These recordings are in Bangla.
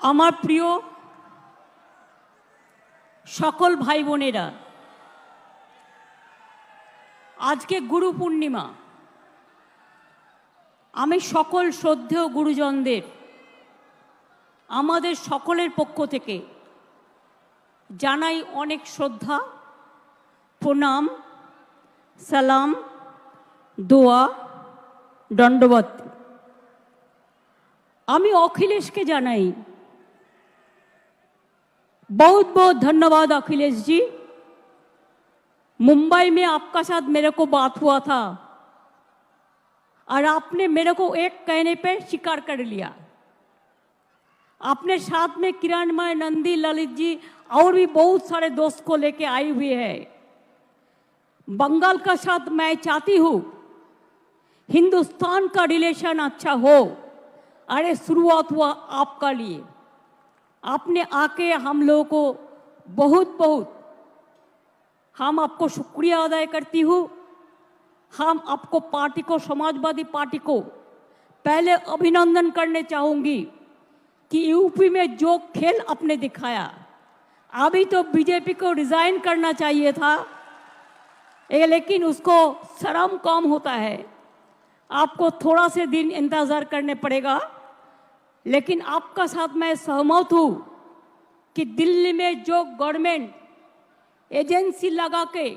আমার প্রিয় সকল ভাই বোনেরা, আজকে গুরু পূর্ণিমা। আমি সকল শ্রদ্ধেয় গুরুজনদের, আমাদের সকলের পক্ষ থেকে জানাই অনেক শ্রদ্ধা, প্রণাম, সালাম, দোয়া, দণ্ডবত। আমি অখিলেশকে জানাই बहुत बहुत धन्यवाद अखिलेश जी। मुंबई में आपका साथ मेरे को बात हुआ था और आपने मेरे को एक कहने पे शिकार कर लिया। आपने साथ में किरणमय, नंदी, ललित जी और भी बहुत सारे दोस्त को लेके आई हुई है। बंगाल का साथ मैं चाहती हूँ हिंदुस्तान का रिलेशन अच्छा हो अरे शुरुआत हुआ आपका लिए। आपने आके हम लोगों को बहुत बहुत, हम आपको शुक्रिया अदा करती हूँ। हम आपको पार्टी को, समाजवादी पार्टी को पहले अभिनंदन करने चाहूँगी कि यूपी में जो खेल आपने दिखाया, अभी तो बीजेपी को रिजाइन करना चाहिए था लेकिन उसको शर्म कम होता है। आपको थोड़ा से दिन इंतज़ार करने पड़ेगा। लेकिन आपका साथ मैं सहमत हूँ कि दिल्ली में जो गवर्नमेंट एजेंसी लगा के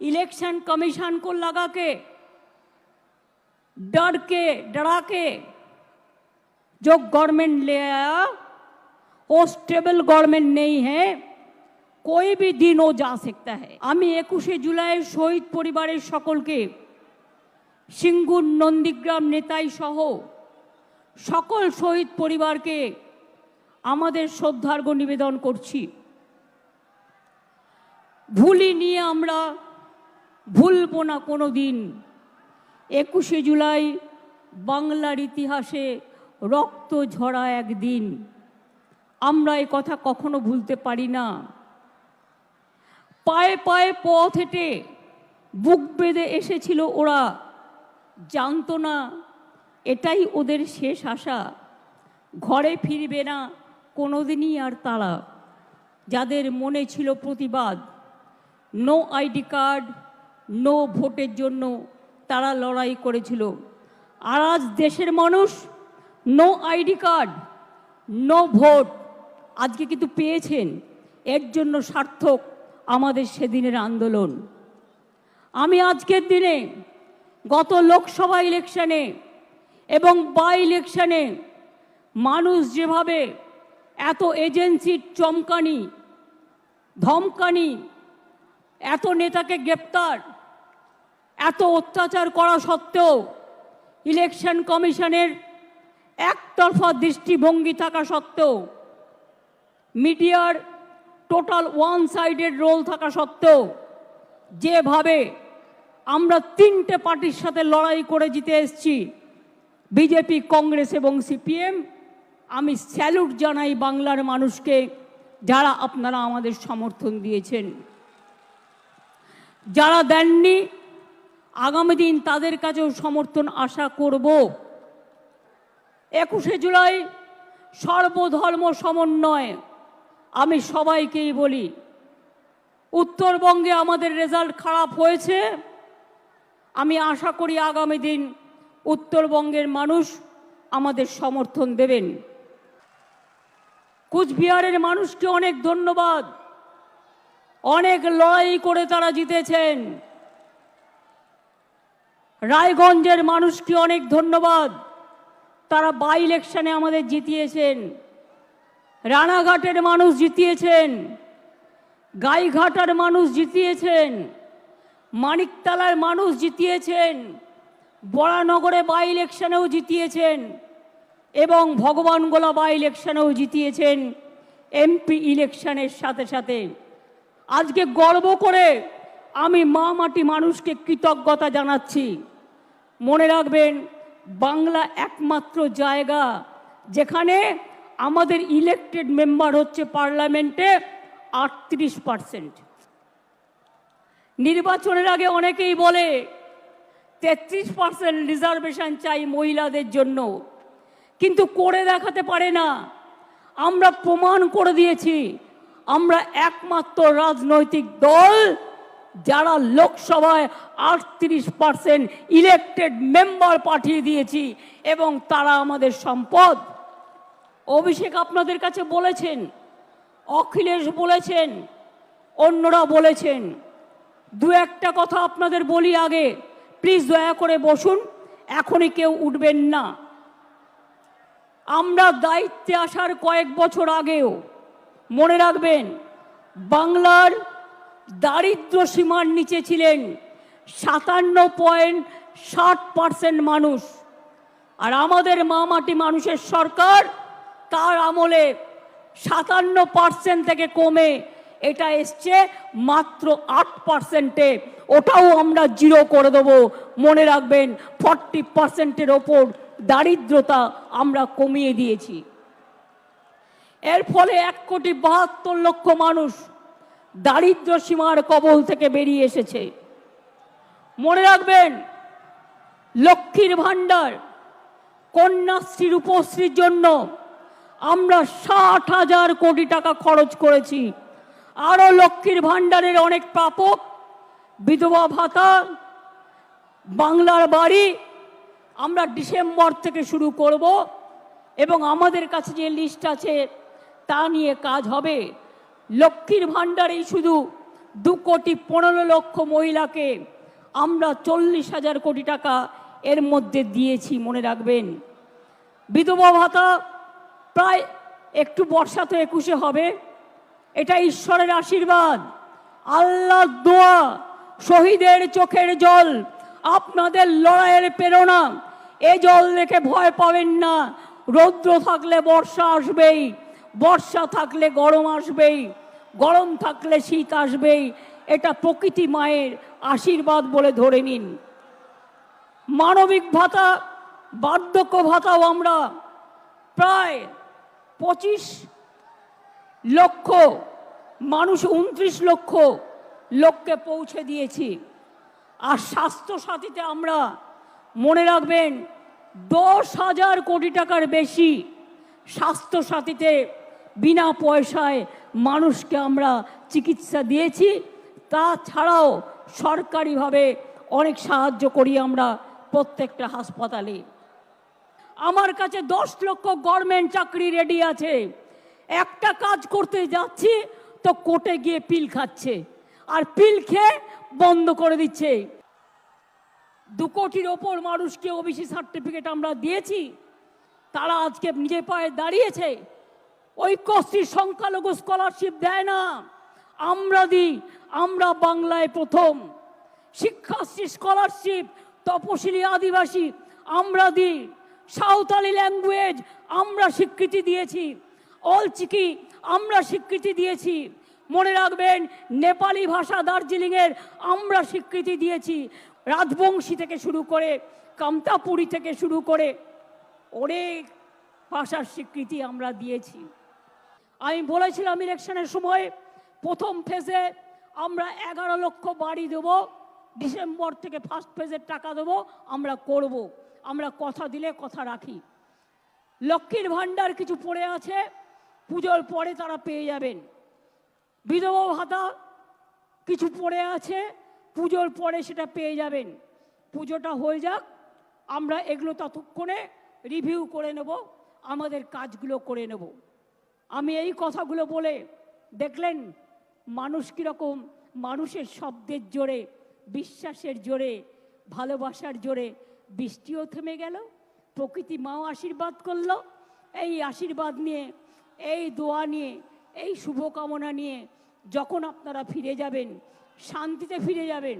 इलेक्शन कमीशन को लगा के डर के डरा के जो गवर्नमेंट ले आया वो स्टेबल गवर्नमेंट नहीं है कोई भी दिन ও যা सकता है আমি একুশে জুলাই শহীদ পরিবারের সকলকে সিঙ্গুর নন্দীগ্রাম নেতাই সহ সকল শহীদ পরিবারকে আমাদের শ্রদ্ধার্ঘ নিবেদন করছি। ভুলি নিয়ে আমরা ভুলবো না কোনো দিন একুশে জুলাই বাংলার ইতিহাসে রক্ত ঝরা একদিন। আমরা এ কথা কখনো ভুলতে পারি না। পায়ে পায়ে পথ হেঁটে বুক বেঁধে এসেছিল ওরা। জানতো না এটাই ওদের শেষ আশা। ঘরে ফিরবে না কোনোদিনই আর তারা। যাদের মনে ছিল প্রতিবাদ নো আইডি কার্ড নো ভোটের জন্য তারা লড়াই করেছিল। আর আজ দেশের মানুষ no ID card no vote, আজকে কিন্তু পেয়েছেন। এর জন্য সার্থক আমাদের সেদিনের আন্দোলন। আমি আজকের দিনে গত লোকসভা ইলেকশনে এবং বাই ইলেকশনে মানুষ যেভাবে এত এজেন্সির চমকানি, ধমকানি, এত নেতাকে গ্রেপ্তার, এত অত্যাচার করা সত্ত্বেও ইলেকশন কমিশনের একতরফা দৃষ্টিভঙ্গি থাকা সত্ত্বেও, মিডিয়ার টোটাল ওয়ান সাইডেড রোল থাকা সত্ত্বেও, যেভাবে আমরা তিনটে পার্টির সাথে লড়াই করে জিতে এসেছি বিজেপি, কংগ্রেস এবং সিপিএম, আমি স্যালুট জানাই বাংলার মানুষকে যারা আপনারা আমাদের সমর্থন দিয়েছেন। যারা দেননি, আগামী দিন তাদের কাছেও সমর্থন আশা করব। একুশে জুলাই সর্বধর্ম সমন্বয়, আমি সবাইকেই বলি। উত্তরবঙ্গে আমাদের রেজাল্ট খারাপ হয়েছে। আমি আশা করি আগামী দিন উত্তরবঙ্গের মানুষ আমাদের সমর্থন দেবেন। কুচবিহারের মানুষকে অনেক ধন্যবাদ। অনেক লড়াই করে তারা জিতেছেন। রায়গঞ্জের মানুষকে অনেক ধন্যবাদ। তারা বাই ইলেকশনে আমাদের জিতিয়েছেন। রানাঘাটের মানুষ জিতিয়েছেন। গাইঘাটার মানুষ জিতিয়েছেন। মানিকতলার মানুষ জিতিয়েছেন। বরানগরে বাই ইলেকশনেও জিতিয়েছেন এবং ভগবানগোলা বাই ইলেকশনেও জিতিয়েছেন এমপি ইলেকশনের সাথে সাথে। আজকে গর্ব করে আমি মা মাটি মানুষকে কৃতজ্ঞতা জানাচ্ছি। মনে রাখবেন, বাংলা একমাত্র জায়গা যেখানে আমাদের ইলেকটেড মেম্বার হচ্ছে পার্লামেন্টে আটত্রিশ পার্সেন্ট নির্বাচনের আগে অনেকেই বলে তেত্রিশ পার্সেন্ট রিজার্ভেশন চাই মহিলাদের জন্য। কিন্তু করে দেখাতে পারে না। আমরা প্রমাণ করে দিয়েছি, আমরা একমাত্র রাজনৈতিক দল যারা লোকসভায় আটত্রিশ পার্সেন্ট ইলেকটেড মেম্বার পাঠিয়ে দিয়েছি এবং তারা আমাদের সম্পদ। অভিষেক আপনাদের কাছে বলেছেন, অখিলেশ বলেছেন, অন্যরা বলেছেন। দু একটা কথা আপনাদের বলি আগে। প্লিজ দয়া করে বসুন, এখনই কেউ উঠবেন না। আমরা দায়িত্বে আসার কয়েক বছর আগেও, মনে রাখবেন, বাংলার দারিদ্র সীমার নিচে ছিলেন সাতান্ন পয়েন্ট ষাট পার্সেন্ট মানুষ। আর আমাদের মামাটি মানুষের সরকার, তার আমলে সাতান্ন পার্সেন্ট থেকে কমে এটা এসছে মাত্র আট পার্সেন্টে। ওটাও আমরা জিরো করে দেবো। মনে রাখবেন, ফর্টি পার্সেন্টের ওপর দারিদ্রতা আমরা কমিয়ে দিয়েছি। এর ফলে এক কোটি বাহাত্তর লক্ষ মানুষ দারিদ্র সীমার কবল থেকে বেরিয়ে এসেছে। মনে রাখবেন, লক্ষ্মীর ভাণ্ডার কন্যাশ্রী রূপশ্রীর জন্য আমরা ষাট হাজার কোটি টাকা খরচ করেছি। আরও লক্ষ্মীর ভাণ্ডারের অনেক প্রাপক বিধবা ভাতা, বাংলার বাড়ি আমরা ডিসেম্বর থেকে শুরু করব এবং আমাদের কাছে যে লিস্ট আছে তা নিয়ে কাজ হবে। লক্ষ্মীর ভাণ্ডারেই শুধু দু কোটি পনেরো লক্ষ মহিলাকে আমরা চল্লিশ হাজার কোটি টাকা এর মধ্যে দিয়েছি, মনে রাখবেন। বিধবা ভাতা প্রায় একটু বর্ষা তো একুশে হবে। এটা ঈশ্বরের আশীর্বাদ। আল্লাহ দোয়া, শহীদের চোখের জল, আপনাদের লড়াইয়ের প্রেরণা। এ জল দেখে ভয় পাবেন না। রৌদ্র থাকলে বর্ষা আসবেই, বর্ষা থাকলে গরম আসবেই, গরম থাকলে শীত আসবেই। এটা প্রকৃতি মায়ের আশীর্বাদ বলে ধরে নিন। মানবিক ভাতা, বার্ধক্য ভাতাও আমরা প্রায় পঁচিশ লক্ষ মানুষ উনত্রিশ লক্ষ লোককে পৌঁছে দিয়েছি। আর স্বাস্থ্য সাথীতে আমরা মনে রাখবেন, দশ হাজার কোটি টাকার বেশি স্বাস্থ্য সাথীতে বিনা পয়সায় মানুষকে আমরা চিকিৎসা দিয়েছি। তাছাড়াও সরকারিভাবে অনেক সাহায্য করি আমরা প্রত্যেকটা হাসপাতালে। আমার কাছে দশ লক্ষ গভর্নমেন্ট চাকরি রেডি আছে। একটা কাজ করতে যাচ্ছি তো কোর্টে গিয়ে পিল খাচ্ছে আর পিল খেয়ে বন্ধ করে দিচ্ছে। দু কোটির ওপর মানুষকে ওবিসি সার্টিফিকেট আমরা দিয়েছি, তারা আজকে নিজের পায়ে দাঁড়িয়েছে। ওই ঐক্যশ্রী সংখ্যালঘু স্কলারশিপ দেয় না, আমরা দিই, আমরা বাংলায় প্রথম। শিক্ষাশ্রী স্কলারশিপ, তপশিলি আদিবাসী, আমরা দিই। সাঁওতালি ল্যাঙ্গুয়েজ, আমরা স্বীকৃতি দিয়েছি। অলচিকি আমরা স্বীকৃতি দিয়েছি মনে রাখবেন নেপালি ভাষা দার্জিলিংয়ের আমরা স্বীকৃতি দিয়েছি রাজবংশী থেকে শুরু করে কামতাপুরি থেকে শুরু করে অনেক ভাষার স্বীকৃতি আমরা দিয়েছি আমি বলেছিলাম ইলেকশনের সময় প্রথম ফেজে আমরা এগারো লক্ষ বাড়ি দেব ডিসেম্বর থেকে ফার্স্ট ফেজের টাকা দেবো আমরা করব আমরা কথা দিলে কথা রাখি লক্ষ্মীর ভাণ্ডার কিছু পড়ে আছে পুজোর পরে তারা পেয়ে যাবেন। বিধবা ভাতা কিছু পড়ে আছে, পুজোর পরে সেটা পেয়ে যাবেন। পুজোটা হয়ে যাক, আমরা এগুলো ততক্ষণে রিভিউ করে নেব, আমাদের কাজগুলো করে নেব। আমি এই কথাগুলো বলে দেখলেন মানুষ কীরকম, মানুষের শব্দের জোরে, বিশ্বাসের জোরে, ভালোবাসার জোরে বৃষ্টিও থেমে গেল, প্রকৃতি মাও আশীর্বাদ করল। এই আশীর্বাদ নিয়ে এই দোয়া নিয়ে এই শুভকামনা নিয়ে যখন আপনারা ফিরে যাবেন শান্তিতে ফিরে যাবেন